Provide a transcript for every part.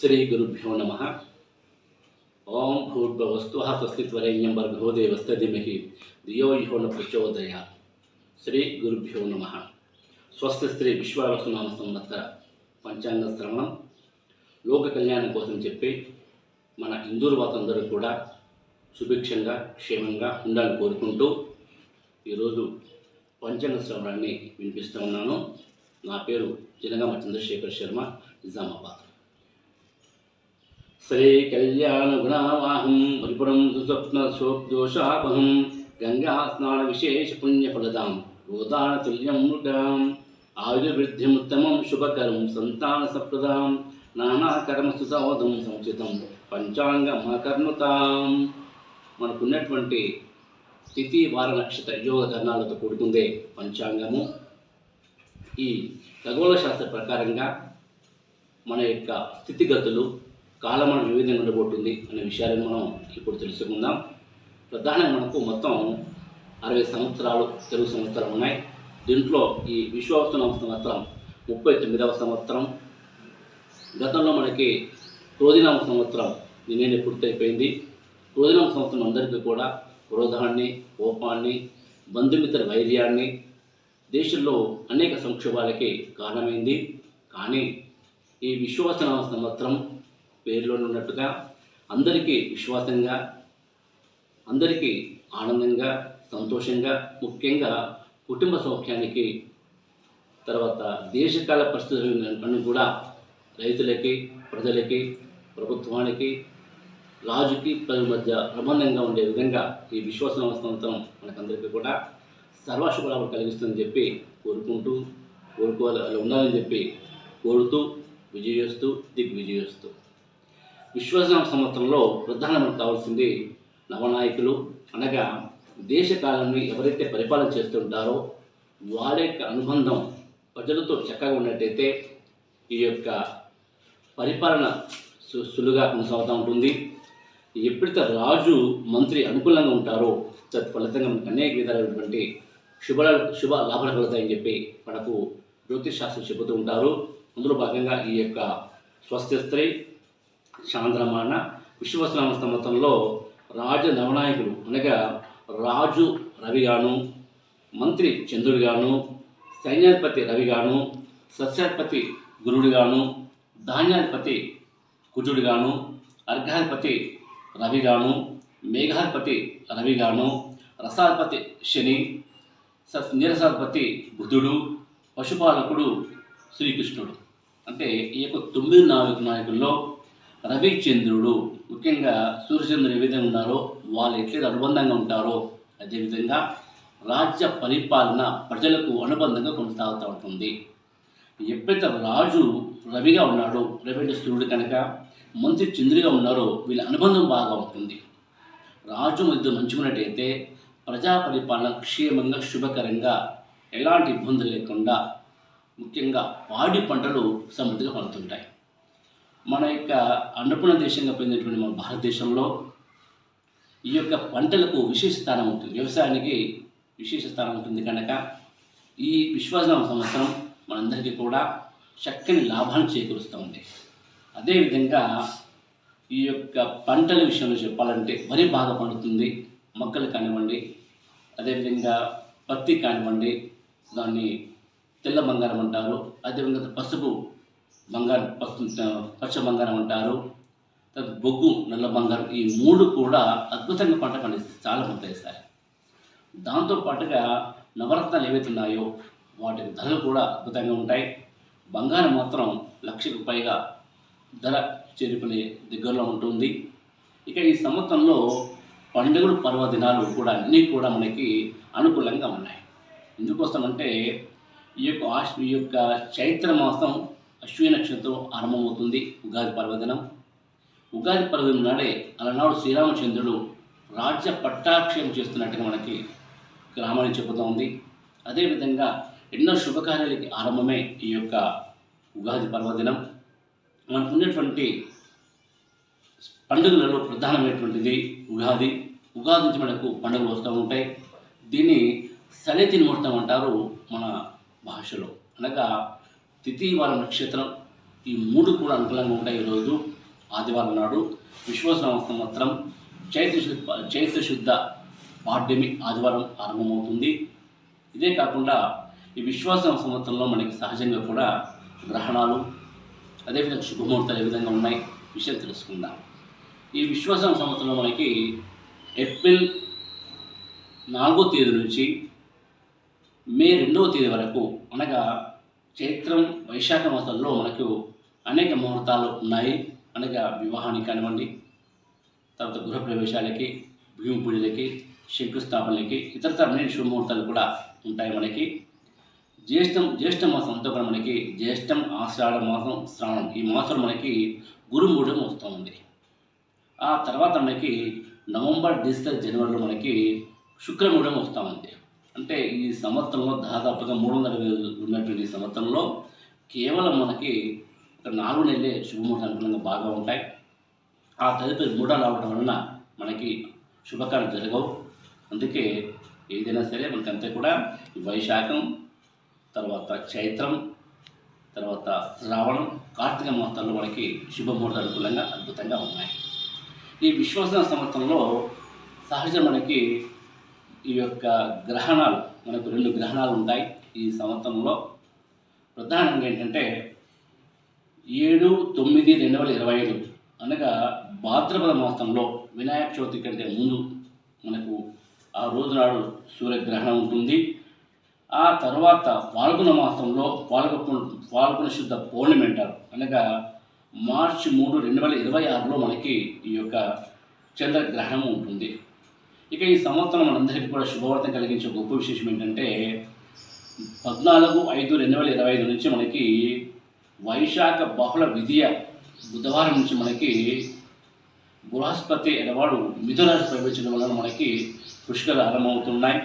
శ్రీ గురుభ్యో నమ ఓం భూర్భవస్తు స్వస్తిత్వరేణ్యం భర్గో దేవస్త ధిమహి ధియో యో ప్రచోదయ శ్రీ గురుభ్యో నమ స్వస్తి స్త్రీ విశ్వావసునామ సంవత్సర పంచాంగ శ్రవణం లోక కళ్యాణం కోసం చెప్పి మన హిందూర్వాతందరూ కూడా సుభిక్షంగా క్షేమంగా ఉండాలని కోరుకుంటూ ఈరోజు పంచాంగ శ్రవణాన్ని వినిపిస్తూ ఉన్నాను. నా పేరు జనగామ చంద్రశేఖర్ శర్మ నిజామాబాద్. శ్రీ కళ్యాణ గుణావాహం పరిపురం సుస్వప్న శోక్దోషాపహం గంగా స్నాన విశేష పుణ్యఫలదాం గోదాన తుల్యం మృగాం ఆయుర్వృద్ధిముత్తమం శుభకరం సంతాన సప్రదాం నానాకర్మ సుతోదం సంచితం పంచాంగమకర్ణుతాం మనకున్నటువంటి తిథి వార నక్షత్ర యోగ కర్ణాలతో కూడుకుందే పంచాంగము. ఈ ఖగోళ శాస్త్ర ప్రకారంగా మన యొక్క స్థితిగతులు కాలమానం ఏ విధంగా ఉండబోతుంది అనే విషయాలను మనం ఇప్పుడు తెలుసుకుందాం. ప్రధానంగా మనకు మొత్తం అరవై సంవత్సరాలు తెలుగు సంవత్సరాలు ఉన్నాయి. దీంట్లో ఈ విశ్వావసన సంవత్సరం ముప్పై తొమ్మిదవ సంవత్సరం. గతంలో మనకి క్రోధినామ సంవత్సరం నిన్నే పూర్తయిపోయింది. క్రోధినామ సంవత్సరం అందరికీ కూడా క్రోధాన్ని కోపాన్ని బంధుమిత్ర వైర్యాన్ని దేశంలో అనేక సంక్షోభాలకి కారణమైంది. కానీ ఈ విశ్వాసన సంవత్సరం పేరులో ఉన్నట్టుగా అందరికీ విశ్వాసంగా అందరికీ ఆనందంగా సంతోషంగా ముఖ్యంగా కుటుంబ సౌఖ్యానికి తర్వాత దేశకాల పరిస్థితులను కూడా రైతులకి ప్రజలకి ప్రభుత్వానికి రాజుకి ప్రజల మధ్య ప్రబంధంగా ఉండే విధంగా ఈ విశ్వాసం సంవత్సరం మనకందరికీ కూడా సర్వశుభలాభం కలిగిస్తుందని చెప్పి కోరుకుంటూ కోరుకోవాలి అలా ఉండాలని చెప్పి కోరుతూ విజయస్తూ దిగ్విజయస్తూ విశ్వజన సంవత్సరంలో ప్రధానంగా కావాల్సింది నవనాయకులు. అనగా దేశ కాలాన్ని ఎవరైతే పరిపాలన చేస్తుంటారో వారి యొక్క అనుబంధం ప్రజలతో చక్కగా ఉన్నట్టయితే ఈ యొక్క పరిపాలన సు సులువుగా కొనసాగుతూ ఉంటుంది. ఎప్పుడైతే రాజు మంత్రి అనుకూలంగా ఉంటారో తత్ఫలితంగా మనకు అనేక విధాలైనటువంటి శుభ శుభ లాభాలు కలుగుతాయని చెప్పి మనకు జ్యోతిష్ శాస్త్రం చెబుతూ ఉంటారు. అందులో భాగంగా ఈ యొక్క స్వస్తి స్త్రీ చాంద్రమాన విశ్వస్నామ సంవత్సరంలో రాజ నవనాయకుడు అనగా రాజు రవిగాను మంత్రి చంద్రుడిగాను సైన్యాధిపతి రవిగాను సస్యాధిపతి గురుడుగాను ధాన్యాధిపతి కుజుడుగాను అర్ఘాధిపతి రవిగాను మేఘాధిపతి రవిగాను రసాధిపతి శని స నీరసాధిపతి బుధుడు పశుపాలకుడు శ్రీకృష్ణుడు. అంటే ఈ యొక్క తొమ్మిది నాలుగు నాయకుల్లో రవిచంద్రుడు ముఖ్యంగా సూర్యచంద్రుడు ఏ విధంగా ఉన్నారో వాళ్ళు ఎట్లయితే అనుబంధంగా ఉంటారో అదేవిధంగా రాజ్య పరిపాలన ప్రజలకు అనుబంధంగా కొనసాగుతూ ఉంటుంది. ఎప్పుడైతే రాజు రవిగా ఉన్నాడో రవి అంటే సూర్యుడు కనుక మంత్రి చంద్రుడిగా ఉన్నారో వీళ్ళ అనుబంధం బాగా ఉంటుంది. రాజు మధ్య మంచుకున్నట్టయితే ప్రజా పరిపాలన క్షేమంగా శుభకరంగా ఎలాంటి ఇబ్బందులు లేకుండా ముఖ్యంగా పాడి పంటలు సమృద్ధిగా పండుతుంటాయి. మన యొక్క అన్నపూర్ణ దేశంగా పొందినటువంటి మన భారతదేశంలో ఈ యొక్క పంటలకు విశేష స్థానం ఉంటుంది. వ్యవసాయానికి విశేష స్థానం ఉంటుంది కనుక ఈ విశ్వాసనామ సంవత్సరం మనందరికీ కూడా చక్కని లాభాన్ని చేకూరుస్తూ ఉంది. అదేవిధంగా ఈ యొక్క పంటల విషయంలో చెప్పాలంటే వరి బాగా పండుతుంది. మొక్కలు కానివ్వండి అదేవిధంగా పత్తి కానివ్వండి దాన్ని తెల్ల బంగారం అంటారు. అదేవిధంగా పసుపు బంగారం పసు పచ్చ బంగారం అంటారు. బొగ్గు నల్ల బంగారం ఈ మూడు కూడా అద్భుతంగా పంట పండిస్తాయి చాలా పంటేస్తాయి దాంతో పాటుగా నవరత్నాలు ఏవైతే ఉన్నాయో వాటి ధరలు కూడా అద్భుతంగా ఉంటాయి. బంగారం మాత్రం లక్షకు పైగా ధర చేరుకునే దగ్గరలో ఉంటుంది. ఇక ఈ సంవత్సరంలో పండుగలు పర్వదినాలు కూడా అన్నీ కూడా మనకి అనుకూలంగా ఉన్నాయి. ఎందుకోసమంటే ఈ యొక్క ఆశ్ ఈ యొక్క చైత్ర మాసం అశ్విని నక్షత్రం ఆరంభమవుతుంది ఉగాది పర్వదినం. ఉగాది పర్వదినం నాడే అలనాడు శ్రీరామచంద్రుడు రాజ్య పట్టాక్షేపం చేస్తున్నట్టుగా మనకి గ్రామాన్ని చెబుతోంది అదేవిధంగా ఎన్నో శుభకార్యాలకి ఆరంభమే ఈ యొక్క ఉగాది పర్వదినం. మనకు ఉన్నటువంటి పండుగలలో ప్రధానమైనటువంటిది ఉగాది. ఉగాది నుంచి మనకు పండుగలు వస్తూ ఉంటాయి. దీన్ని సనేతి ముహూర్తం అంటారు మన భాషలో. అనగా తిథి వార నక్షత్రం ఈ మూడు కూడా అనుకూలంగా ఉంటాయి ఈరోజు. ఆదివారం నాడు విశ్వాస సంవత్సరం చైత్ర చైత్ర శుద్ధ పాడ్యమి ఆదివారం ఆరంభమవుతుంది. ఇదే కాకుండా ఈ విశ్వాసం సంవత్సరంలో మనకి సహజంగా కూడా గ్రహణాలు అదేవిధంగా శుభముహూర్తాలు ఏ విధంగా ఉన్నాయి విషయం తెలుసుకుందాం. ఈ విశ్వాసం సంవత్సరంలో మనకి ఏప్రిల్ నాలుగో తేదీ నుంచి మే రెండవ తేదీ వరకు అనగా చైత్రం వైశాఖ మాసంలో మనకు అనేక ముహూర్తాలు ఉన్నాయి. అనగా వివాహానికి కానివ్వండి తర్వాత గృహప్రవేశాలకి భూమి పూజలకి శంకుస్థాపనలకి ఇతరత అన్ని శుభముహూర్తాలు కూడా ఉంటాయి మనకి. జ్యేష్టం జ్యేష్ఠ మాసం అంతా కూడా మనకి జ్యేష్టం ఆషాఢ మాసం శ్రావణం ఈ మాసం మనకి గురుమూఢం వస్తూ ఉంది. ఆ తర్వాత మనకి నవంబర్ డిసెంబర్ జనవరిలో మనకి శుక్రమూఢం వస్తూ ఉంది. అంటే ఈ సంవత్సరంలో దాదాపుగా మూడు వందల రోజులు ఉన్నటువంటి ఈ సంవత్సరంలో కేవలం మనకి ఒక నాలుగు నెలలే శుభముహూర్తం అనుకూలంగా బాగా ఉంటాయి. ఆ తదుపరి మూడాలు రావడం వలన మనకి శుభకాలు జరగవు. అందుకే ఏదైనా సరే మనకంతా కూడా వైశాఖం తర్వాత చైత్రం తర్వాత శ్రావణం కార్తీక మాసాల్లో మనకి శుభముహూర్తం అనుకూలంగా అద్భుతంగా ఉన్నాయి. ఈ విశ్వసన సంవత్సరంలో సహజ మనకి ఈ యొక్క గ్రహణాలు మనకు రెండు గ్రహణాలు ఉంటాయి ఈ సంవత్సరంలో. ప్రధానంగా ఏంటంటే ఏడు తొమ్మిది రెండు వేల ఇరవై ఐదు. అనగా భాద్రపద మాసంలో వినాయక చవితి కంటే ముందు మనకు ఆ రోజు నాడు సూర్యగ్రహణం ఉంటుంది. ఆ తర్వాత పాల్గొన మాసంలో పాల్గొన పాల్గొన శుద్ధ పౌర్ణమి అంటారు. అనగా మార్చి మూడు రెండు వేల ఇరవై ఆరులో మనకి ఈ యొక్క చంద్రగ్రహణం ఉంటుంది. ఇక ఈ సంవత్సరం మనందరికీ కూడా శుభవార్త కలిగించే గొప్ప విశేషం ఏంటంటే పద్నాలుగు ఐదు రెండు వేల ఇరవై ఐదు నుంచి మనకి వైశాఖ బహుళ విద్య బుధవారం నుంచి మనకి బృహస్పతి ఎడవాడు మిథురాశి ప్రవేశించడం వలన మనకి పుష్కరాలు ఆరంభమవుతున్నాయి.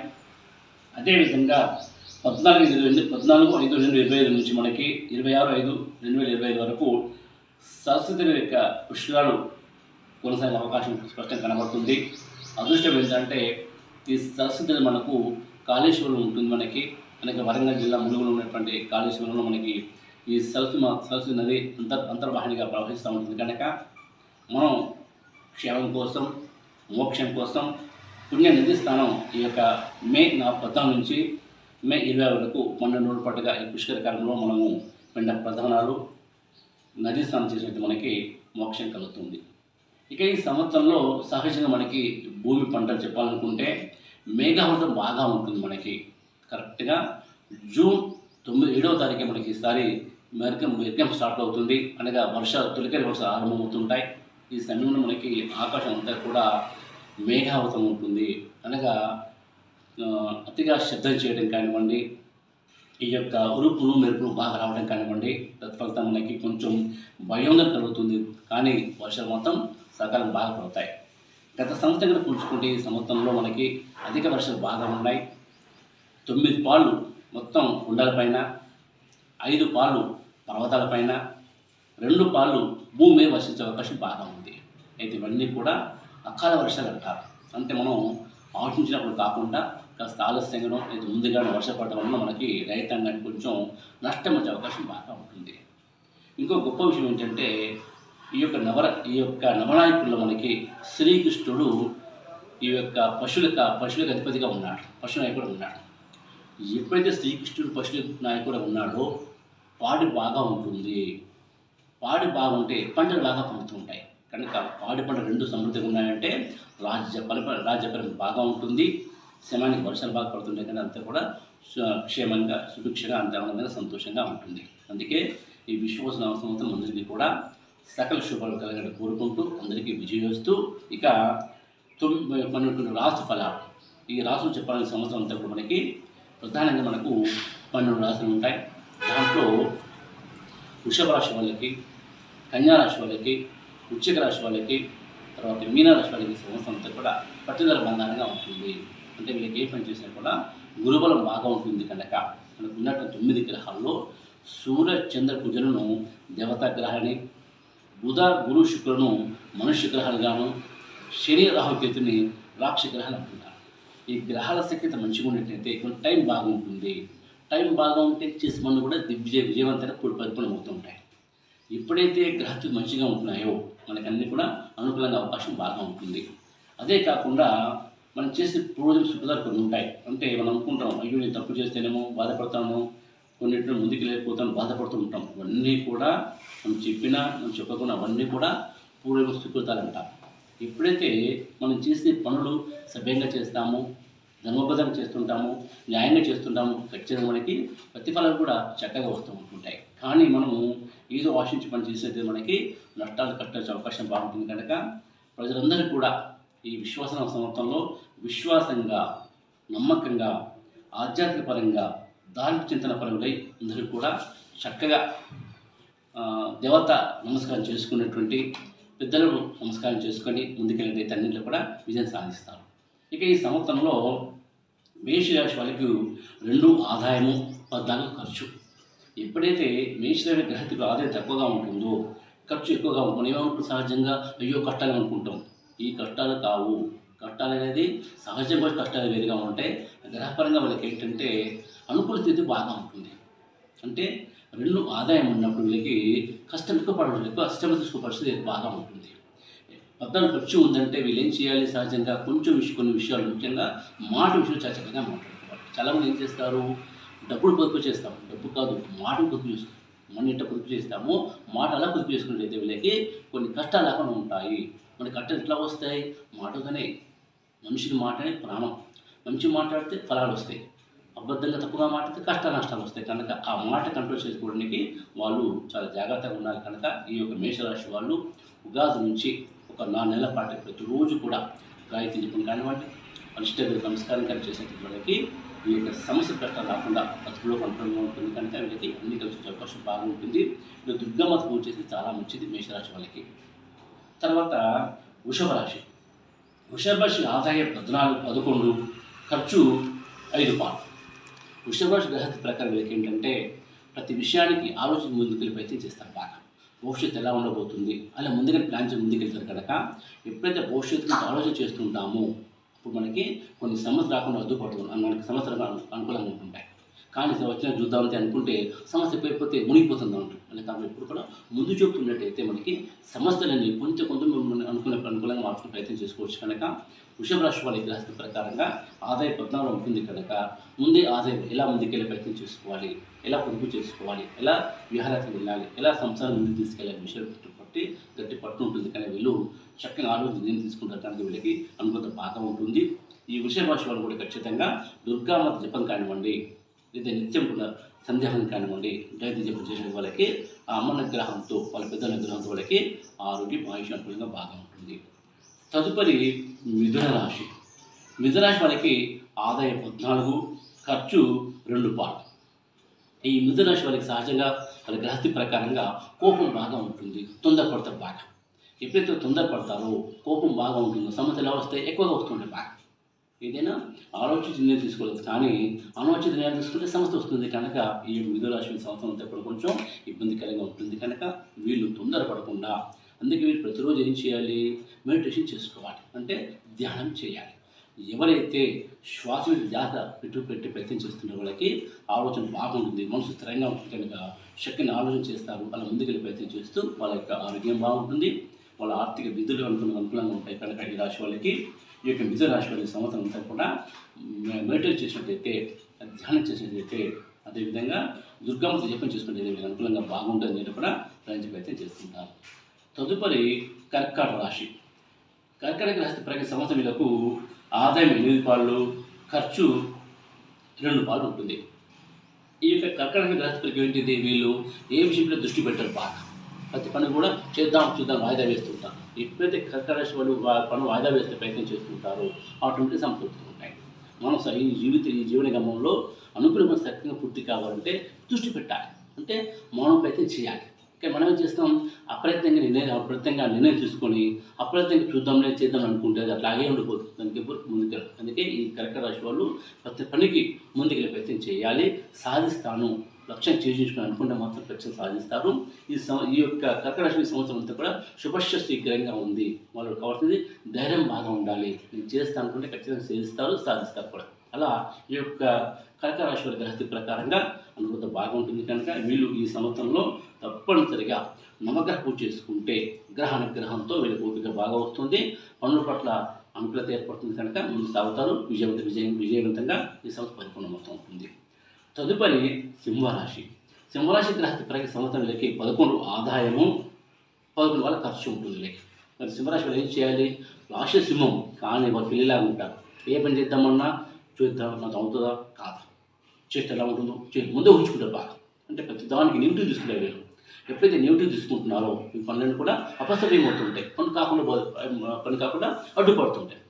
అదేవిధంగా పద్నాలుగు ఐదు రెండు పద్నాలుగు ఐదు రెండు ఇరవై ఐదు నుంచి మనకి ఇరవై ఆరు ఐదు రెండు వేల ఇరవై ఐదు వరకు సరస్వతి యొక్క పుష్కరాలు కొనసాగే అవకాశం స్పష్టంగా కనబడుతుంది. అదృష్టం ఏంటంటే ఈ సరస్వతి నది మనకు కాళేశ్వరం ఉంటుంది మనకి. మనకి వరంగల్ జిల్లా ములుగులో ఉన్నటువంటి కాళేశ్వరంలో మనకి ఈ సరస్సు సరస్వతి నది అంతర్ అంతర్వాహినిగా ప్రవహిస్తూ ఉంటుంది. కనుక మనం క్షేమం కోసం మోక్షం కోసం పుణ్య నది స్థానం ఈ యొక్క మే నా పద్నాలుగు నుంచి మే ఇరవై వరకు పన్నెండు రోజుల పాటుగా ఈ పుష్కర కాలంలో మనము పిండ ప్రధానాలు నదీ స్నానం చేసినట్టు మనకి మోక్షం కలుగుతుంది. ఇక ఈ సంవత్సరంలో సహజంగా మనకి భూమి పంటలు చెప్పాలనుకుంటే మేఘావృతం బాగా ఉంటుంది మనకి. కరెక్ట్గా జూన్ తొమ్మిది ఏడవ తారీఖు మనకి ఈసారి మెరకం మెరకం స్టార్ట్ అవుతుంది. అనగా వర్ష తొలికరి వర్షాలు ఆరంభమవుతుంటాయి. ఈ సమయంలో మనకి ఆకాశం అంతా కూడా మేఘావృతం ఉంటుంది. అనగా అతిగా శబ్దం చేయడం కానివ్వండి ఈ యొక్క ఉరుపులు మెరుపులు బాగా రావడం కానివ్వండి తత్ఫలితం మనకి కొంచెం భయంగా కలుగుతుంది. కానీ వర్షాలు మొత్తం సకాలం బాగా పడతాయి. గత సంవత్సరం పోల్చుకుంటే ఈ సంవత్సరంలో మనకి అధిక వర్షాలు బాగా ఉన్నాయి. తొమ్మిది పాళ్ళు మొత్తం కొండలపైన ఐదు పాళ్ళు పర్వతాలపైన రెండు పాళ్ళు భూమి మీద వర్షించే అవకాశం బాగా ఉంది. అయితే ఇవన్నీ కూడా అకాల వర్షాలు అంటారు. అంటే మనం ఆలోచించినప్పుడు కాకుండా కాస్త ఆలస్యంగానో లేదా ముందుగానే వర్షపడడం వల్ల మనకి రైతాంగానికి కొంచెం నష్టం వచ్చే అవకాశం బాగా ఉంటుంది. ఇంకో గొప్ప విషయం ఏంటంటే ఈ యొక్క నవర ఈ యొక్క నవనాయకుల్లో మనకి శ్రీకృష్ణుడు ఈ యొక్క పశువుల పశువులకు అధిపతిగా ఉన్నాడు పశు నాయకుడు ఉన్నాడు. ఎప్పుడైతే శ్రీకృష్ణుడు పశువుల నాయకుడు ఉన్నాడో పాడి బాగా ఉంటుంది. పాడి బాగుంటే పంటలు బాగా పండుతుంటాయి. కనుక పాడి పంట రెండు సమృద్ధిగా ఉన్నాయంటే రాజ్య పరిపాలన రాజ్య బాగా ఉంటుంది. క్షేమానికి వర్షాలు బాగా పడుతుంటాయి కానీ అంతా కూడా క్షేమంగా సుభిక్షగా అంత ఆనందంగా సంతోషంగా ఉంటుంది. అందుకే ఈ విశ్వ సంవత్సరం అందరికీ కూడా సకల శుభాలు కలగడం కోరుకుంటూ అందరికీ విజయోస్తూ ఇక తొమ్మిది పన్నెండు రాసు ఫలాలు. ఈ రాసులు చెప్పాలని సంవత్సరం అంతా కూడా మనకి ప్రధానంగా మనకు పన్నెండు రాసులు ఉంటాయి. దాంట్లో వృషభ రాశి వాళ్ళకి కన్యా రాశి వాళ్ళకి వృశ్చిక రాశి వాళ్ళకి తర్వాత మీనరాశి వాళ్ళకి సంవత్సరం అంతా కూడా పట్టుదల బంధానంగా ఉంటుంది. అంటే వీళ్ళకి ఏ పని చేసినా కూడా గురుబలం బాగా ఉంటుంది కనుక. మనకు ఉన్నట్టు తొమ్మిది గ్రహాల్లో సూర్య చంద్ర పూజలను దేవతా గ్రహాన్ని బుధ గురు శుక్రులను మనుష్య గ్రహాలుగాను శని రాహుకేతుని రాక్ష గ్రహాలు అంటున్నారు ఈ గ్రహాల శక్తి మంచిగా ఉన్నట్లయితే కొంచెం టైం బాగుంటుంది టైం బాగా ఉంటే చేసే పనులు కూడా దిగ్విజయ విజయవంతంగా పూర్తి పరిపూర్ణం అవుతుంటాయి ఎప్పుడైతే గ్రహస్థితి మంచిగా ఉంటున్నాయో మనకి అన్ని కూడా అనుకూలంగా అవకాశం బాగా ఉంటుంది. అదే కాకుండా మనం చేసే పూర్వజన శుభదాలు కొన్ని ఉంటాయి. అంటే మనం అనుకుంటాం అయ్యో నేను తప్పు చేస్తేనేమో బాధపడతాము కొన్నింటిని ముందుకు లేకపోతాను బాధపడుతూ ఉంటాం. అవన్నీ కూడా మనం చెప్పినా మనం చెప్పకుండా అవన్నీ కూడా పూర్వ సుకృతాలు ఎప్పుడైతే మనం చేసే పనులు సభ్యంగా చేస్తామో ధర్మబద్ధం చేస్తుంటాము న్యాయంగా చేస్తుంటాము ఖచ్చితంగా మనకి ప్రతిఫలాలు కూడా చక్కగా వస్తూ ఉంటుంటాయి. కానీ మనము ఏదో ఆశించి పని చేసేది మనకి నష్టాలు కట్టాల్సిన అవకాశం బాగుంటుంది కనుక ప్రజలందరూ కూడా ఈ విశ్వాస సంవత్సరంలో విశ్వాసంగా నమ్మకంగా ఆధ్యాత్మిక పరంగా ధార్మిక చింతన పరులై అందరూ కూడా చక్కగా దేవత నమస్కారం చేసుకున్నటువంటి పెద్దలను నమస్కారం చేసుకొని ముందుకెళ్ళినట్టు అన్నింటిలో కూడా విజయం సాధిస్తారు. ఇక ఈ సంవత్సరంలో మేషరాశి వాళ్ళకి రెండు ఆదాయము పద్నాలుగు ఖర్చు. ఎప్పుడైతే మేషరాశి గ్రహతికి ఆదాయం తక్కువగా ఉంటుందో ఖర్చు ఎక్కువగా ఉంటుంది ఏమనుకుంటాం సహజంగా అయ్యో కష్టాలు అనుకుంటాం. ఈ కష్టాలు కావు. కష్టాలు అనేది సహజంగా కష్టాలు వేరుగా ఉంటాయి. గ్రహపరంగా వాళ్ళకి ఏంటంటే అనుకూల స్థితి బాగా ఉంటుంది. అంటే రెండు ఆదాయం ఉన్నప్పుడు వీళ్ళకి కష్టం ఎక్కువ పడడం ఎక్కువ కష్టం తీసుకో పరిస్థితి బాగా ఉంటుంది. పద్నాలుగు ఖర్చు ఉందంటే వీళ్ళు ఏం చేయాలి? సహజంగా కొంచెం విషయం కొన్ని విషయాలు ముఖ్యంగా మాట విషయం చాలా చక్కగా మాట్లాడుకోవాలి. చాలామంది ఏం చేస్తారు? డబ్బులు పొదుపు చేస్తాం. డబ్బు కాదు మాటలు పొదుపు చేస్తాం. మన ఇంట పొదుపు చేస్తాము మాట అలా పొదుపు చేసుకున్నట్లయితే వీళ్ళకి కొన్ని కష్టాలు లేకుండా ఉంటాయి. మన కట్టలు ఎట్లా వస్తాయి? మాటతోనే. మనిషిని మాటనే ప్రాణం. మంచి మాట్లాడితే ఫలాలు వస్తాయి. అబద్ధంగా తప్పుగా మాట్లాడితే కష్ట నష్టాలు వస్తాయి. కనుక ఆ మాట కంట్రోల్ చేసుకోవడానికి వాళ్ళు చాలా జాగ్రత్తగా ఉండాలి. కనుక ఈ యొక్క మేషరాశి వాళ్ళు ఉగాది నుంచి ఒక నాలుగు నెలల పాటు ప్రతిరోజు కూడా గాయత్రి జపం కానివ్వండి అనిష్టదేవ నమస్కారం కానీ చేసేటువంటి వాళ్ళకి ఈ యొక్క సమస్య కష్టాలు రాకుండా బతుకులో కంట్రోల్గా ఉంటుంది. కనుక వీళ్ళకి అన్ని కలిసి అవకాశం బాగుంటుంది ఇది దుర్గమ్మత పూజ చేసి చాలా మంచిది మేషరాశి వాళ్ళకి. తర్వాత వృషభ రాశి. వృషభ రాశి ఆదాయం పద్నాలుగు పదకొండు ఖర్చు ఐదు పాలు. వృషభాష రాశి గ్రహతి ప్రకారం వీళ్ళకి ఏంటంటే ప్రతి విషయానికి ఆలోచన ముందుకెళ్ళి ప్రయత్నం చేస్తారు బాగా. భవిష్యత్తు ఎలా ఉండబోతుంది? అలా ముందుగా ప్లాన్ చేసి ముందుకెళ్తారు కనుక ఎప్పుడైతే భవిష్యత్తు ఆలోచన చేస్తుంటామో అప్పుడు మనకి కొన్ని సమస్యలు రాకుండా అడ్డుపడుతుంది మనకి సమస్యలు అనుకూలంగా ఉంటుంటాయి. కానీ ఇట్లా వచ్చిన చూద్దామంటే అనుకుంటే సమస్య అయిపోతే మునిగిపోతుంది అంటారు. అని కాబట్టి ఎప్పుడు కూడా ముందు చూపు ఉన్నట్టయితే మనకి సమస్యలని కొంచెం కొంచెం మనం అనుకునే అనుకూలంగా మార్చుకునే ప్రయత్నం చేసుకోవచ్చు కనుక వృషభ రాశి వాళ్ళ గ్రహస్థ ప్రకారంగా ఆదాయ పద్నాలుగు ఉంటుంది కనుక ముందే ఆదాయం ఎలా ముందుకెళ్ళే ప్రయత్నం చేసుకోవాలి ఎలా పొదుపు చేసుకోవాలి ఎలా విహారానికి వెళ్ళాలి ఎలా సంసారం ముందుకు తీసుకెళ్ళాలి విషయం పట్టి గట్టి పట్టు ఉంటుంది కానీ వీళ్ళు చక్కగా ఆలోచన నేను తీసుకుంటారు కనుక వీళ్ళకి అనుభూతి బాగా ఉంటుంది. ఈ వృషభ రాశి వాళ్ళు కూడా ఖచ్చితంగా దుర్గామాత జపం కానివ్వండి లేదా నిత్యం కూడా సందేహం కానివ్వండి గాయత్రి జపం చేసిన వాళ్ళకి ఆ అమ్మ నిగ్రహంతో వాళ్ళ పెద్ద నిగ్రహంతో వాళ్ళకి ఆరోగ్యం ఆయుష్ అనుకూలంగా బాగా ఉంటుంది. తదుపరి మిథున రాశి. మిథున రాశి వాళ్ళకి ఆదాయం పద్నాలుగు ఖర్చు రెండు పాలు. ఈ మిథున రాశి వాళ్ళకి సహజంగా వాళ్ళ గ్రహస్థి ప్రకారంగా కోపం బాగా ఉంటుంది తొందరపడతారు బాగా. ఎప్పుడైతే తొందరపడతారో కోపం బాగా ఉంటుందో సమస్యలు వస్తే ఎక్కువగా వస్తుండే బాగా. ఏదైనా ఆలోచించి నిర్ణయం తీసుకోలేదు. కానీ ఆలోచించి నిర్ణయం తీసుకుంటే సమస్య వస్తుంది కనుక ఈ మిథురాశి సంవత్సరం అంతా కూడా కొంచెం ఇబ్బందికరంగా ఉంటుంది కనుక వీళ్ళు తొందరపడకుండా అందుకే వీళ్ళు ప్రతిరోజు ఏం చేయాలి? మెడిటేషన్ చేసుకోవాలి. అంటే ధ్యానం చేయాలి. ఎవరైతే శ్వాస మీద ధ్యాస పెట్టు పెట్టి ప్రయత్నం చేస్తున్న వాళ్ళకి ఆలోచన బాగుంటుంది మనసు స్థిరంగా ఉంటుంది కనుక శక్తిని ఆలోచన చేస్తారు. అలా ముందుకెళ్ళి ప్రయత్నం చేస్తూ వాళ్ళ యొక్క ఆరోగ్యం బాగుంటుంది. వాళ్ళ ఆర్థిక విధులు అనుకున్న అనుకూలంగా ఉంటాయి కనుక ఈ రాశి వాళ్ళకి. ఈ యొక్క మిథున రాశి సంవత్సరం అంతా కూడా మెడిటేట్ చేసినట్టయితే ధ్యానం చేసినట్టయితే అదేవిధంగా దుర్గామూర్తి జపం చేసుకుంటే వీళ్ళకి అనుకూలంగా బాగుంటుంది అని కూడా ప్రయత్నం ప్రయత్నం చేస్తుంటారు. తదుపరి కర్కాటక రాశి. కర్కాటక రాశి ప్రతి సంవత్సరం వీళ్ళకు ఆదాయం ఎనిమిది పాళ్ళు ఖర్చు రెండు పాళ్ళు ఉంటుంది. ఈ యొక్క కర్కాటక గ్రహస్థులకి ఏంటిది? వీళ్ళు ఏ విషయంలో దృష్టి పెట్టారు బాగా. ప్రతి పని కూడా చేద్దాం చూద్దాం వాయిదా వేస్తుంటాం. ఎప్పుడైతే కర్కరాశి వాళ్ళు పని వాయిదా వేస్తే ప్రయత్నం చేస్తుంటారో. ఆటోమేటిక్ సంతృప్తి ఉంటాయి. మనం సరే ఈ జీవిత ఈ జీవన గమంలో అనుకూలమైన సత్యంగా పూర్తి కావాలంటే దృష్టి పెట్టాలి. అంటే మనం ప్రయత్నం చేయాలి. కానీ మనం ఏం చేస్తాం? అప్రయత్నంగా నిర్ణయం అప్రయత్నంగా నిర్ణయం తీసుకొని అప్రయత్నంగా చూద్దాంలే చేద్దాం అనుకుంటే అది అట్లాగే ఉండిపోతుంది దానికి ఎప్పుడు ముందుకెళ్ళి అందుకే ఈ కర్కరాశి వాళ్ళు ప్రతి పనికి ముందుకెళ్ళి ప్రయత్నం చేయాలి. సాధిస్తాను. లక్ష్యం చేసేసుకుని అనుకుంటే మాత్రం లక్ష్యం సాధిస్తారు. ఈ సం ఈ యొక్క కర్కటరాశి సంవత్సరం అంతా కూడా శుభస్య శీఘ్రంగా ఉంది. వాళ్ళు కావాల్సింది ధైర్యం బాగా ఉండాలి. నేను చేస్తాను అనుకుంటే ఖచ్చితంగా చేస్తారు సాధిస్తారు కూడా. అలా ఈ యొక్క కర్క రాశి వారి గ్రహస్థితి ప్రకారంగా అనుకూలత బాగుంటుంది కనుక వీళ్ళు ఈ సంవత్సరంలో తప్పనిసరిగా నవగ్రహ పూజ చేసుకుంటే గ్రహ అనుగ్రహంతో వీళ్ళకి ఓపిక బాగా వస్తుంది. పనుల పట్ల అనుకూలత ఏర్పడుతుంది కనుక ముందు సాగుతారు. విజయవంత విజయం విజయవంతంగా ఈ సంవత్సరం పరిపూర్ణమవుతూ ఉంటుంది తదుపరి సింహరాశి. సింహరాశి గ్రహస్థ ప్రతి సంవత్సరంలోకి పదకొండు ఆదాయము పదకొండు వాళ్ళ ఖర్చు ఉంటుంది లేక మరి సింహరాశి వాళ్ళు ఏం చేయాలి? రాశి సింహం కానీ వారు పిల్లిలాగా ఉంటారు. ఏ పని చేద్దామన్నా చూద్దాం నాకు అవుతుందా? కాదా. చేస్తే ఎలా ఉంటుందో చే ముందే ఉంచుకుంటారు బాగా. అంటే ప్రతి దానికి నెగిటివ్ తీసుకుంటారు వీళ్ళు ఎప్పుడైతే నెగిటివ్ తీసుకుంటున్నారో ఈ పనులన్నీ కూడా అపసవ్యమవుతుంటాయి పని కాకుండా పని కాకుండా అడ్డుపడుతుంటాయి.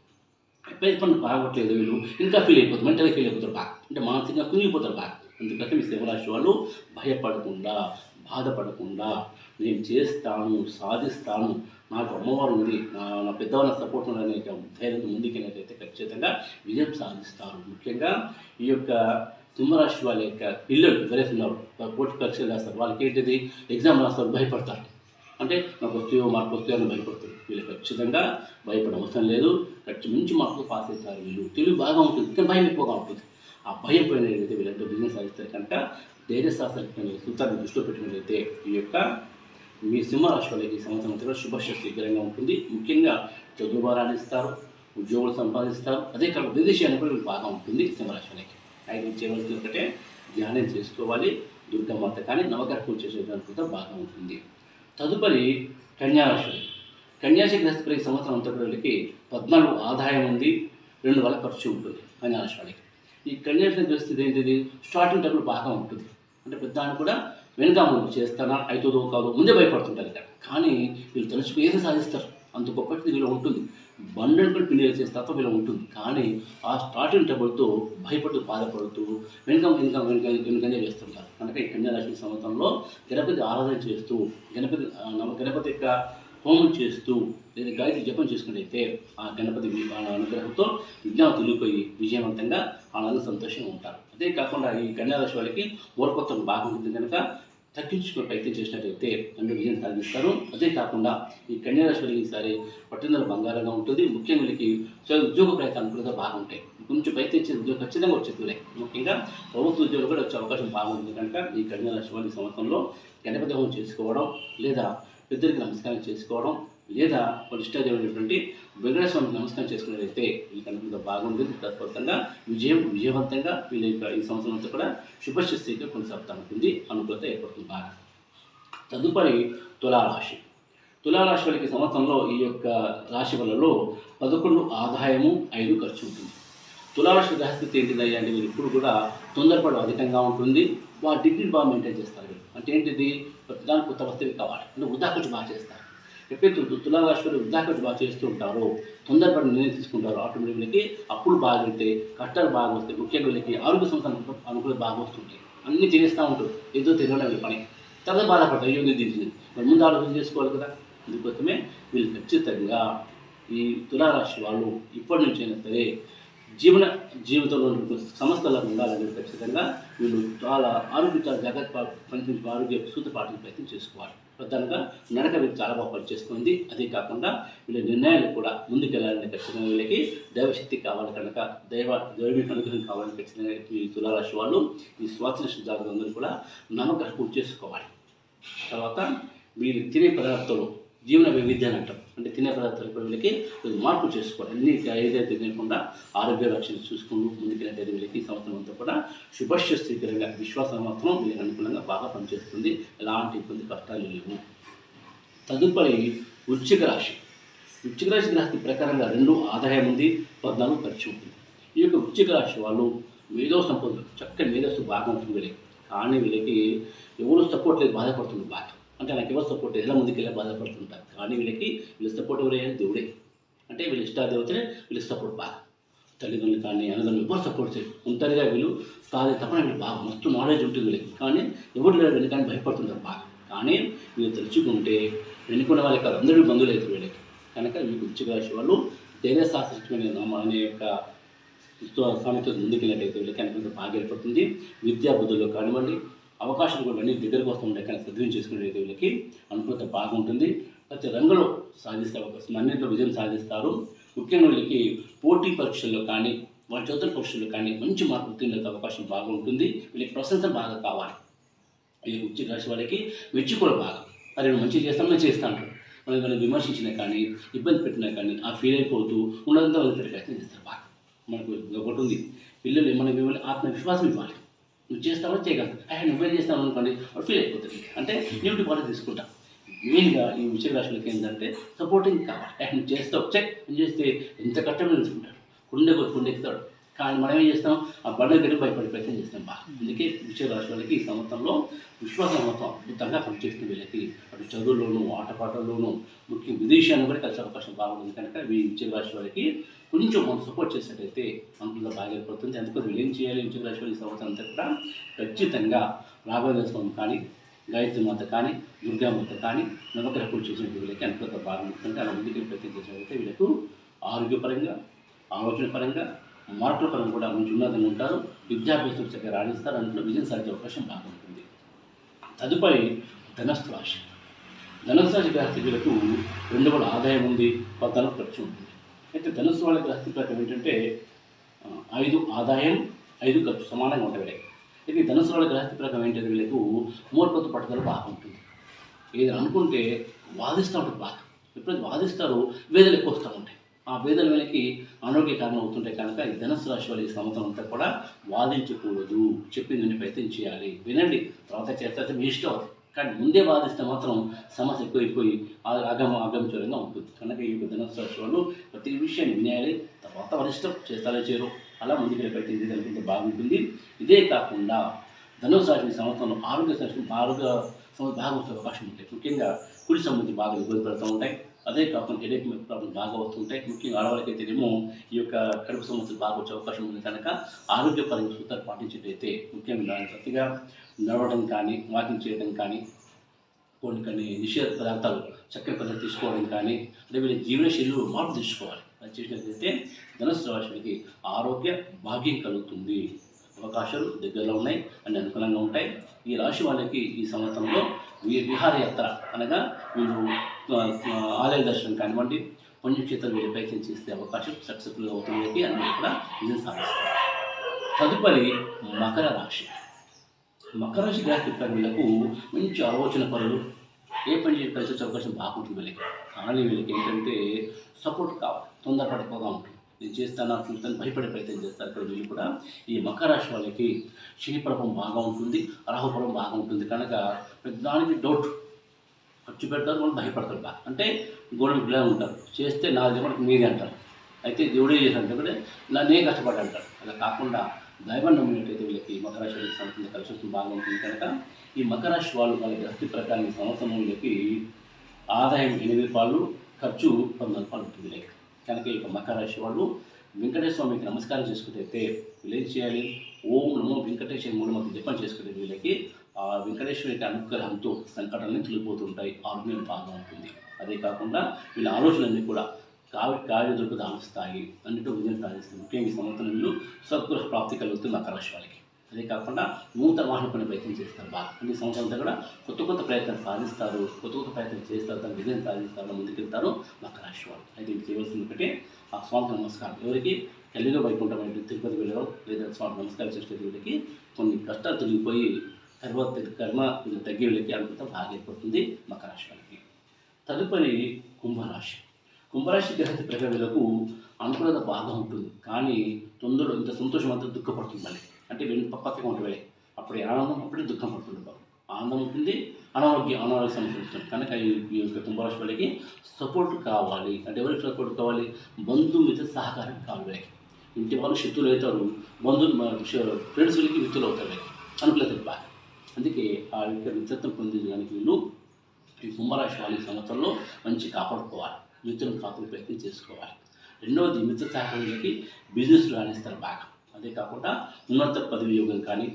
పని బాగోట్లేదు వీళ్ళు. ఇంకా ఫీల్ అయిపోతారు మెంటల్గా ఫీల్ అయిపోతారు బాగా. అంటే మానసికంగా కుంగిపోతారు బాగా. అందుకని మీ శివరాశి వాళ్ళు భయపడకుండా బాధపడకుండా నేను చేస్తాను సాధిస్తాను నాకు అమ్మవారు ఉంది నా నా పెద్దవాళ్ళ సపోర్ట్ ఉందనే ధైర్యం ముందుకెళ్ళినట్లయితే ఖచ్చితంగా విజయం సాధిస్తారు. ముఖ్యంగా ఈ యొక్క సింహరాశి వాళ్ళ యొక్క పిల్లలు ఎవరైతే ఉన్నారు పోటీ పరీక్షలు రాస్తారు. వాళ్ళకి ఏంటిది ఎగ్జామ్ రాస్తారు భయపడతారు. అంటే నాకు వస్తాయో మార్పు వస్తాయో అని భయపడతారు. వీళ్ళు ఖచ్చితంగా భయపడ అవసరం లేదు. ఖర్చు మించి మార్కులు పాస్ అవుతారు వీళ్ళు. తెలివి బాగా ఉంటుంది. కానీ భయం ఎక్కువగా ఉంటుంది. ఆ భయం పోయిన ఏదైతే వీళ్ళంతా బిజినెస్ సాధిస్తారు కనుక ధైర్యశాస్త్రజ్ఞ సూత్రాన్ని దృష్టిలో పెట్టినట్లయితే ఈ యొక్క మీ సింహరాశి వాళ్ళకి ఈ సంవత్సరం అంతా శుభశక్తి శుభశక్తికరంగా ఉంటుంది. ముఖ్యంగా చదువు రాణిస్తారు ఉద్యోగులు సంపాదిస్తారు. అదే కాకుండా విదేశీయాన్ని కూడా వీళ్ళు బాగా ఉంటుంది సింహరాశి వాళ్ళకి అయితే చేయవలసిన ఒకటే ధ్యానం చేసుకోవాలి. దుర్గమాత కానీ నవగ్రహ పూజ చేసేదానికి కూడా బాగా ఉంటుంది. తదుపరి కన్యారాశి కన్యారాశి గ్రహస్థ సంవత్సరం అంతా పద్నాలుగు ఆదాయం ఉంది రెండు వేల ఖర్చు ఉంటుంది కన్యారాశి ఈ కన్యారాశి గ్రహస్థితి ఏంటిది? స్టార్టింగ్ టైంలో బాగా ఉంటుంది. అంటే పెద్దాన్ని కూడా వెనుక ముందు చేస్తానా అవుతుందో కాదో ముందే భయపడుతుంటారు ఇక్కడ. కానీ వీళ్ళు తలుచుకు ఏది సాధిస్తారు? అంత గొప్పది వీళ్ళు ఉంటుంది. బండను కూడా పిండి చేసే తత్వం వీళ్ళు ఉంటుంది. కానీ ఆ స్టార్టింగ్ టబుల్తో భయపడుతూ బాధపడుతూ వెనుక వెనుక వెనుక వెనుకనే వేస్తుంటారు. కనుక ఈ కన్యారాశి సంవత్సరంలో గణపతి ఆరాధన చేస్తూ గణపతి గణపతి యొక్క హోమం చేస్తూ లేదా గాయత్రి జపం చేసుకున్నట్టయితే ఆ గణపతి వాళ్ళ అనుగ్రహంతో విజ్ఞానం తెలిగిపోయి విజయవంతంగా ఆనంద సంతోషంగా ఉంటారు. అదే కాకుండా ఈ కన్యారాశి వాళ్ళకి మూలకొత్తం బాగుంటుంది కనుక తగ్గించుకునే ప్రయత్నం చేసినట్లయితే రెండు విజయం సాధిస్తారు. అదే కాకుండా ఈ కన్యారాశి వాళ్ళకి ఈసారి పట్టుదల బంగారంగా ఉంటుంది. ముఖ్యంగా వీళ్ళకి ఉద్యోగ ప్రయత్నాలు కూడా బాగుంటాయి. కొంచెం ప్రయత్నించే ఉద్యోగం ఖచ్చితంగా వచ్చేస్తుంది ముఖ్యంగా ప్రభుత్వ ఉద్యోగులు కూడా వచ్చే అవకాశం బాగుంటుంది కనుక ఈ కన్యారాశి వాళ్ళ సంవత్సరంలో గణపతి హోమం చేసుకోవడం లేదా పెద్దరికి నమస్కారం చేసుకోవడం లేదా వాళ్ళు ఇష్టదేవుడైనటువంటి వెంకటేశ్వరానికి స్వామికి నమస్కారం చేసుకున్నట్లయితే ఈ కనుక బాగుంటుంది తత్ఫలితంగా విజయం విజయవంతంగా వీళ్ళ యొక్క ఈ సంవత్సరం అంతా కూడా శుభశస్తిగా కొనసాగుతూ ఉంటుంది అనుకూలత ఏర్పడుతుంది బాగా తదుపరి తులారాశి. తులారాశి వాళ్ళకి సంవత్సరంలో ఈ యొక్క రాశి వలలో పదకొండు ఆదాయము ఐదు ఖర్చు ఉంటుంది. తులారాశి గ్రహస్థితి ఏంటిదయ్యా అంటే మీరు ఇప్పుడు కూడా తొందరపడు అధికంగా ఉంటుంది. వారి డిగ్రీ బాగా మెయింటైన్ చేస్తారు. అంటే ఏంటిది? ప్రతిదాని కొత్త వస్తువు కావాలి. అంటే వృధా ఖర్చు బాగా చేస్తారు. ఎప్పుడైతే తు- వాళ్ళు వృధా ఖర్చు బాగా చేస్తూ ఉంటారో తొందరపడి నిర్ణయం తీసుకుంటారు ఆటోమేటిక్ వీళ్ళకి అప్పులు బాగా వెళ్తాయి కష్టాలు బాగా వస్తాయి ముఖ్యంగా వీళ్ళకి ఆరోగ్య సంస్థ అనుకూల బాగా వస్తుంటాయి. అన్నీ చేస్తూ ఉంటారు. ఏదో తెలియడం వీళ్ళ పని. తర్వాత బాధపడతారు. అయ్యో ఇది మరి ముందు ఆలోచన చేసుకోవాలి కదా. అందుకోసమే వీళ్ళు ఖచ్చితంగా ఈ తులారాశి వాళ్ళు ఇప్పటి నుంచైనా సరే జీవన జీవితంలో ఉన్నటువంటి సమస్యలు ఉండాలని ఖచ్చితంగా మీరు చాలా ఆరోగ్య జాగ్రత్త పనిచేసి ఆరోగ్య సూత ప్రయత్నం చేసుకోవాలి. ప్రధానంగా నడక వీళ్ళు చాలా బాగా పనిచేస్తుంది. అదే కాకుండా వీళ్ళ నిర్ణయాలు కూడా ముందుకెళ్ళాలని ఖచ్చితంగా వీళ్ళకి దైవశక్తి కావాలి కనుక దైవ దైవిక అనుగ్రహం కావాలని ఖచ్చితంగా ఈ తులారాశి వాళ్ళు ఈ స్వాతంత్ర జాగ్రత్తలందరూ కూడా నమ్మకం పూర్తి చేసుకోవాలి. తర్వాత మీరు తినే పదార్థాలు జీవన వైవిధ్యాన్ని అంటాం. అంటే తినే పదార్థాలు వీళ్ళకి మార్పు చేసుకోవాలి. అన్ని ఏదైతే తినకుండా ఆరోగ్య రక్షణ చూసుకుంటూ ముందుకెళ్ళేది వీళ్ళకి ఈ సంవత్సరం అంతా కూడా శుభశ్వస్థికరంగా విశ్వాసం మాత్రం వీళ్ళకి అనుకూలంగా బాగా పనిచేస్తుంది. ఎలాంటి ఇబ్బంది కష్టాలు లేవు. తదుపరి వృచ్చిక రాశి. వృచ్చిక రాశి గ్రహస్థి ప్రకారంగా రెండు ఆదాయం ఉంది పద్నాలుగు ఖర్చు ఉంటుంది. ఈ యొక్క వృచ్చిక రాశి వాళ్ళు మేధో సంపద చక్కని మేధస్సు బాగా ఉంటుంది వీళ్ళకి. కానీ వీళ్ళకి ఎవరు సపోర్ట్ లేదు బాధపడుతుంది బాగా. అంటే నాకు ఎవరు సపోర్ట్ ఎలా ముందుకెళ్ళి బాధపడుతుంటారు కానీ వీళ్ళకి వీళ్ళ సపోర్ట్ ఎవరే దేవుడే. అంటే వీళ్ళ ఇష్టాదేవతనే వీళ్ళకి సపోర్ట్ బాగా. తల్లిదండ్రులు కానీ అన్నదండ్రులు ఎవరు సపోర్ట్ చేయరు. ఉంటారుగా వీళ్ళు సాధే తప్పన వీళ్ళు బాగా. మస్తు నాలెడ్జ్ ఉంటుంది వీళ్ళకి. కానీ ఎవరు లేరు వీళ్ళు కానీ భయపడుతుంటారు బాగా. కానీ వీళ్ళు తెలుసుకుంటే వెనుకున్న వాళ్ళకి కాదు అందరూ బంధువులు అవుతారు వీళ్ళకి. కనుక మీకు వృశ్చిక వాళ్ళు ధైర్య శాస్త్రమైన నామ అనే యొక్క స్వామితో ముందుకెళ్ళినట్టయితే వీళ్ళకి అనుకుంటే బాగా ఏర్పడుతుంది. విద్యా బుద్ధుల్లో కానివ్వండి అవకాశాలు కూడా అన్ని దగ్గరకు వస్తుంటాయి కానీ సద్వినియోగం చేసుకునే వీళ్ళకి అనుకూలత బాగుంటుంది ప్రతి రంగంలో సాధిస్తే అవకాశం అన్నింటిలో విజయం సాధిస్తారు. ముఖ్యంగా వీళ్ళకి పోటీ పరీక్షల్లో కానీ వాళ్ళ చదువుతున్న పరీక్షల్లో కానీ మంచి మార్పు ఉత్తీర్ణత అవకాశం బాగుంటుంది వీళ్ళకి ప్రశంస బాగా కావాలి. ఈ వృత్తి రాశి వాళ్ళకి మెచ్చి కూడా బాగా. అరే నువ్వు మంచిగా చేస్తాను చేస్తా మనం ఏమైనా విమర్శించినా కానీ ఇబ్బంది పెట్టినా కానీ ఆ ఫీల్ అయిపోతూ ఉన్నదంతా వాళ్ళు ప్రయత్నం చేస్తారు బాగా. మనకు ఒకటి ఉంది. పిల్లలు ఏమైనా మిమ్మల్ని ఆత్మవిశ్వాసం ఇవ్వాలి. నువ్వు చేస్తావో చేయగలవు అయ్యా నువ్వే చేస్తావు అనుకోండి వాడు ఫీల్ అయిపోతుంది అంటే న్యూటీ పాట తీసుకుంటా. మెయిన్గా ఈ విషయ రాశులకి ఏంటంటే సపోర్టింగ్ కావాలి అయ్యా నువ్వు చేస్తావు చెక్. చేస్తే ఎంత కష్టమని తీసుకుంటాడు కుండే కుండెక్కుతాడు కానీ మనం ఏం చేస్తాం? ఆ బండ గడి భయపడి ప్రయత్నం చేస్తాం బాగా. అందుకే విషయ రాశి వాళ్ళకి ఈ సంవత్సరంలో విశ్వ సంవత్సరం అద్భుతంగా పనిచేస్తుంది వీళ్ళకి. అటు చదువులోను ఆటపాటల్లోనూ ముఖ్యం విదేశాన్ని కూడా కలిసే అవకాశం బాగుంది కనుక మీ విషయ రాశి వాళ్ళకి కొంచెం మనం సపోర్ట్ చేసినట్టయితే అనుకుంటే బాగా ఏర్పడుతుంది. అందుకోసం వీళ్ళు ఏం చేయాలి? విషయ రాశి ఈ సంవత్సరం అంతా కూడా ఖచ్చితంగా రాఘవేంద్ర స్వామి కానీ గాయత్రి మాత కానీ దుర్గామాత కానీ నవగ్రహ పూజ చేసినట్టు వీళ్ళకి అనుకూలత బాగుంటుంది అలా ముందుకు ప్రయత్నం చేసినట్లయితే వీళ్ళకు ఆరోగ్యపరంగా ఆలోచన పరంగా మార్కుల పరంగా కూడా మంచి ఉన్నతంగా ఉంటారు విద్యాభ్యాసం చక్కగా రాణిస్తారు అందులో విజయం సాధించే అవకాశం బాగుంటుంది తదుపరి ధనస్థు రాశి. ధనస్సు రాశి గ్రహస్థితులకు రెండు వాళ్ళ ఆదాయం ఉంది పద్నాలు ఖర్చు ఉంటుంది అయితే ధనుసు వాళ్ళ గ్రహస్థితి ప్రకారం ఏంటంటే ఐదు ఆదాయం ఐదు ఖర్చు సమానంగా ఉంటాయి ఇది ధనుసు వాళ్ళ గ్రహస్థితి ప్రకారం ఏంటంటే వీళ్ళకు మూర్పత్తు పట్టుదల బాగా ఉంటుంది. ఏదైనా అనుకుంటే వాదిస్తూ ఉంటుంది బాగా. ఎప్పుడైతే వాదిస్తారో వేదలు ఎక్కువ వస్తూ ఉంటాయి. ఆ వేదన వీళ్ళకి అనారోగ్య కారణం అవుతుంటాయి కనుక ఈ ధనస్సు రాశి వాళ్ళ ఈ సంవత్సరం అంతా కూడా వాదించకూడదు చెప్పిందని ప్రయత్నం చేయాలి. వినండి తర్వాత చేస్తే మీ ఇష్టం కానీ ముందే వాదిస్తే మాత్రం సమస్య ఎక్కువైపోయి అగమ అగమచూరంగా ఉంటుంది. కనుక ఈ యొక్క రాశి వాళ్ళు ప్రతి విషయాన్ని వినేయాలి. తర్వాత వాళ్ళ ఇష్టం చేస్తారో చేయరు అలా ముందుకు ప్రయత్నం చేయగలిగితే బాగుంటుంది. ఇదే కాకుండా ధనుసు రాశి సంవత్సరంలో ఆరోగ్య సంవత్సరం ఆరోగ్య సంవత్సరం బాగా వచ్చే అవకాశం ఉంటాయి. ముఖ్యంగా కుడి సంబంధించి బాగా ఇబ్బంది పడుతూ ఉంటాయి. అదే కాకుండా హెడేక్ ప్రాబ్లం బాగా వస్తుంటాయి ముఖ్యంగా ఆడవాళ్ళకైతేనేమో ఈ యొక్క కడుపు సమస్యలు బాగా వచ్చే అవకాశం ఉంది కనుక ఆరోగ్యపరంగా సూత్రాలు పాటించేటైతే ముఖ్యంగా ప్రతిగా నడవడం కానీ వాకింగ్ చేయడం కానీ కొన్ని కొన్ని నిషేధ పదార్థాలు చక్కెర పదార్థాలు తీసుకోవడం కానీ అంటే వీళ్ళ జీవన శైలిలో మార్పు తీసుకోవాలి అది చేసినట్లయితే ధనుసు రాశికి ఆరోగ్య భాగ్యం కలుగుతుంది. అవకాశాలు దగ్గరలో ఉన్నాయి అన్ని అనుకూలంగా ఉంటాయి. ఈ రాశి వాళ్ళకి ఈ సంవత్సరంలో విహారయాత్ర అనగా మీరు ఆలయ దర్శనం కానివ్వండి పుణ్యక్షేత్రం వీళ్ళు ప్రయత్నం చేసే అవకాశం సక్సెస్ఫుల్గా అవుతుంది అన్ని కూడా విజయం సాధిస్తారు. తదుపరి మకర రాశి. మకర రాశి గ్రహ వీళ్ళకు మంచి ఆలోచన పనులు ఏ పని చేసి కలిసి అవకాశం బాగుంటుంది వీళ్ళకి. కానీ వీళ్ళకి ఏంటంటే సపోర్ట్ కావాలి తొందరపడిపోగా ఉంటుంది. నేను చేస్తాను చూస్తాను భయపడే ప్రయత్నం చేస్తారు ఇక్కడ కూడా. ఈ మకర రాశి వాళ్ళకి శనిప్రభం బాగా ఉంటుంది రాహుప్రభం బాగా ఉంటుంది. కనుక దానికి డౌట్ ఖర్చు పెడతారు వాళ్ళు భయపడతారు బాగా. అంటే గోడలు ఇలా ఉంటారు. చేస్తే నాది మనకు మీది అంటారు. అయితే దేవుడే చేశారంటే కూడా నా కష్టపడి అంటారు. అలా కాకుండా దైవం నమ్మినట్టయితే వీళ్ళకి మకర రాశి వాళ్ళకి సంవత్సరం కలిసి వస్తుంది బాగా ఉంటుంది. కనుక ఈ మకర రాశి వాళ్ళు వాళ్ళ గ్రహస్థి ప్రకారం ఈ సంవత్సరం వీళ్ళకి ఆదాయం ఎనిమిది పాలు ఖర్చు పంతొమ్మిది పాలు ఉంటుంది లేక కనుక ఈ యొక్క మకర రాశి వాళ్ళు వెంకటేశ్వర స్వామికి నమస్కారం చేసుకుంటే వీళ్ళు ఏం చేయాలి? ఓం నమో వెంకటేశ్వర మూడు మంది జపం చేసుకునే వీళ్ళకి ఆ వెంకటేశ్వర యొక్క అనుగ్రహంతో సంకటాలని తొలిపోతుంటాయి ఆరోగ్యం బాగా ఉంటుంది అదే కాకుండా వీళ్ళ ఆలోచనలన్నీ కూడా కావి కావ్య దొరుకుతూ ఆలుస్తాయి అన్నిటితో విజయం సాధిస్తుంది ముఖ్యంగా ఈ సంవత్సరం వీళ్ళు సద్గృహ ప్రాప్తి కలుగుతుంది మకర రాశి వాళ్ళకి. అదే కాకుండా నూతన వాహన ప్రయత్నం చేస్తారు బాగా. అన్ని సంవత్సరం కూడా కొత్త కొత్త ప్రయత్నాలు సాధిస్తారు కొత్త కొత్త ప్రయత్నం చేస్తారు దాని విజయం సాధిస్తారు ముందుకెళ్తారు మకర రాశి వాళ్ళు అయితే ఇది చేయవలసింది ఒకటి ఆ స్వామికి నమస్కారం. ఎవరికి? కలిగ వైకుంఠం అంటే తిరుపతి వెళ్ళడం లేదా స్వామి నమస్కారం చేసే వీళ్ళకి కొన్ని కష్టాలు తొలగిపోయి తర్వాత కర్మ కొంచెం తగ్గే వీళ్ళకి అనుకుంటే బాగా ఏర్పడుతుంది మకర రాశి వాళ్ళకి తదుపరి కుంభరాశి. కుంభరాశి గ్రహస్థ ప్రజలకు అనుకూలత బాగా ఉంటుంది. కానీ తొందరలో ఇంత సంతోషం అంతా దుఃఖపడుతుంది మళ్ళీ. అంటే వెను పక్కగా ఉంటుంది అప్పుడే ఆనందం అప్పుడే దుఃఖం పడుతుంది బాబు. ఆనందం ఉంటుంది అనారోగ్యం అనారోగ్య సమస్య వస్తుంది కనుక ఈ యొక్క కుంభరాశి వాళ్ళకి సపోర్ట్ కావాలి. అంటే ఎవరికి సపోర్ట్ కావాలి? బంధుమిత్ర సహకారం కావాలి వీళ్ళకి. ఇంటి వాళ్ళు శత్రులు అవుతారు. బంధువులు ఫ్రెండ్స్ వీళ్ళకి మిత్రులు అవుతారు వీళ్ళకి. అనుకూలత బాగా అందుకే ఆ యొక్క మిత్రత్వం పొందేదానికి వీళ్ళు ఈ కుంభరాశి వాళ్ళ సంవత్సరంలో మంచి కాపాడుకోవాలి. మిత్రులను కాపాడే ప్రయత్నం చేసుకోవాలి. రెండవది మిత్ర సహకారులకి బిజినెస్ రాణిస్తారు బాగా. అదే కాకుండా ఉన్నత పదవి యోగం కానీ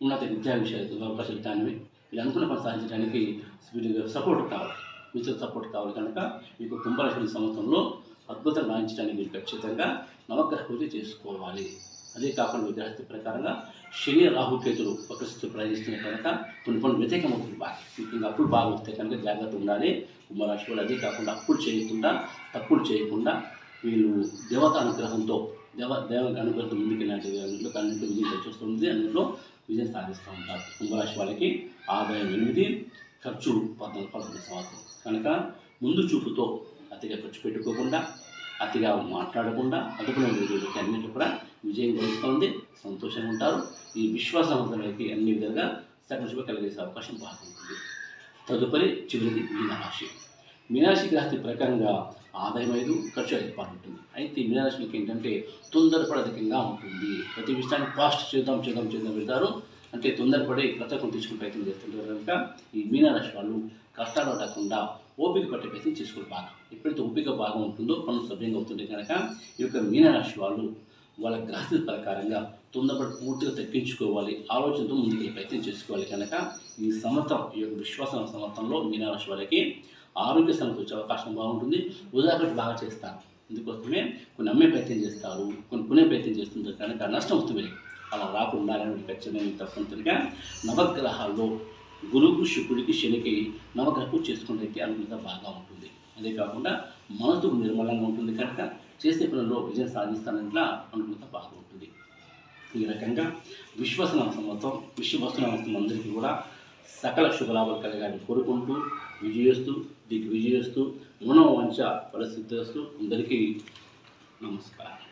ఉన్నత విద్యా విషయాలు అవకాశాలు కానీ వీళ్ళు అనుకున్న పని సాధించడానికి వీళ్ళకి సపోర్ట్ కావాలి. మిత్ర సపోర్ట్ కావాలి కనుక మీకు కుంభరాశి సంవత్సరంలో అద్భుతం రాణించడానికి మీరు ఖచ్చితంగా నవగ్రహ పూజ చేసుకోవాలి. అదే కాకుండా విగ్రహస్థ ప్రకారంగా శని రాహుకేతులు ఒక స్థితి ప్రయాణిస్తున్న కనుక కొన్ని కొన్ని వ్యతిరేకమవుతుంది బాగా ముఖ్యంగా అప్పులు బాగా వస్తాయి కనుక జాగ్రత్త ఉండాలి. కుంభరాశి వాళ్ళు అదే కాకుండా అప్పులు చేయకుండా తప్పులు చేయకుండా వీళ్ళు దేవతా అనుగ్రహంతో దేవ దేవ అనుగ్రహం ముందుకెళ్ళినట్టు అన్నింటిలో కన్నింటి విజయం కలిసి వస్తుంది అన్నింటిలో విజయం సాధిస్తూ ఉంటారు. కుంభరాశి వాళ్ళకి ఆదాయం ఎనిమిది ఖర్చు పద్నాలుగు పదకొండు సంవత్సరం కనుక ముందు చూపుతో అతిగా ఖర్చు పెట్టుకోకుండా అతిగా మాట్లాడకుండా అదుపులో ఉండేటువంటి అన్నింటి కూడా విజయం గెలుస్తుంది సంతోషంగా ఉంటారు. ఈ విశ్వాసవంతులకి అన్ని విధాలుగా సకల కలిగేసే అవకాశం బాగుంటుంది తదుపరి చివరిది మీనరాశి. మీనరాశి గ్రహస్థి ప్రకారంగా ఆదాయం ఐదు ఖర్చు ఐదు పాటు ఉంటుంది అయితే ఈ మీనరాశికి ఏంటంటే తొందరపడి ఉంటుంది. ప్రతి విషయాన్ని ఫాస్ట్ చేద్దాం చేద్దాం చేద్దాం వెళ్తారు అంటే తొందరపడి ప్రతకం తీసుకునే ప్రయత్నం చేస్తుంటారు కనుక ఈ మీనరాశి వాళ్ళు కష్టాలు పడకుండా ఓపిక పట్టే ప్రయత్నం చేసుకోవాలి బాగా. ఎప్పుడైతే ఓపిక బాగా ఉంటుందో పనులు సభ్యంగా అవుతుంటే కనుక ఈ యొక్క మీనరాశి వాళ్ళు వాళ్ళ గ్రహస్థితి ప్రకారంగా తొందరపడి పూర్తిగా తగ్గించుకోవాలి. ఆలోచనతో ముందుకు ప్రయత్నం చేసుకోవాలి కనుక ఈ సంవత్సరం ఈ యొక్క విశ్వాసం సమర్థంలో మీనరాశి వాళ్ళకి ఆరోగ్య సమస్య వచ్చే అవకాశం బాగుంటుంది. ఉదాహరణ బాగా చేస్తారు. అందుకోసమే కొన్ని అమ్మే ప్రయత్నం చేస్తారు. కొన్ని కొనే ప్రయత్నం చేస్తుంటారు. కనుక నష్టం వస్తుంది అలా రాకుండా ఖచ్చితమైన తప్పనిసరిగా నవగ్రహాల్లో గురువుకు శుక్రుడికి శనికి నవగ్రహ పూజ చేసుకునే అనుకూలత బాగా ఉంటుంది. అదే కాకుండా మనసు నిర్మలంగా ఉంటుంది. కనుక చేసే పనుల్లో విజయం సాధిస్తానంట్లా అనుకూలత బాగా ఉంటుంది. ఈ రకంగా విశ్వసన సంవత్సరం విశ్వవస్తున్న అందరికీ కూడా సకల శుభలాభాలు కలగాలని కోరుకుంటూ విజయస్తూ దిగ్విజయస్తూ మనోవంచ పరిస్థితిస్తూ అందరికీ నమస్కారం.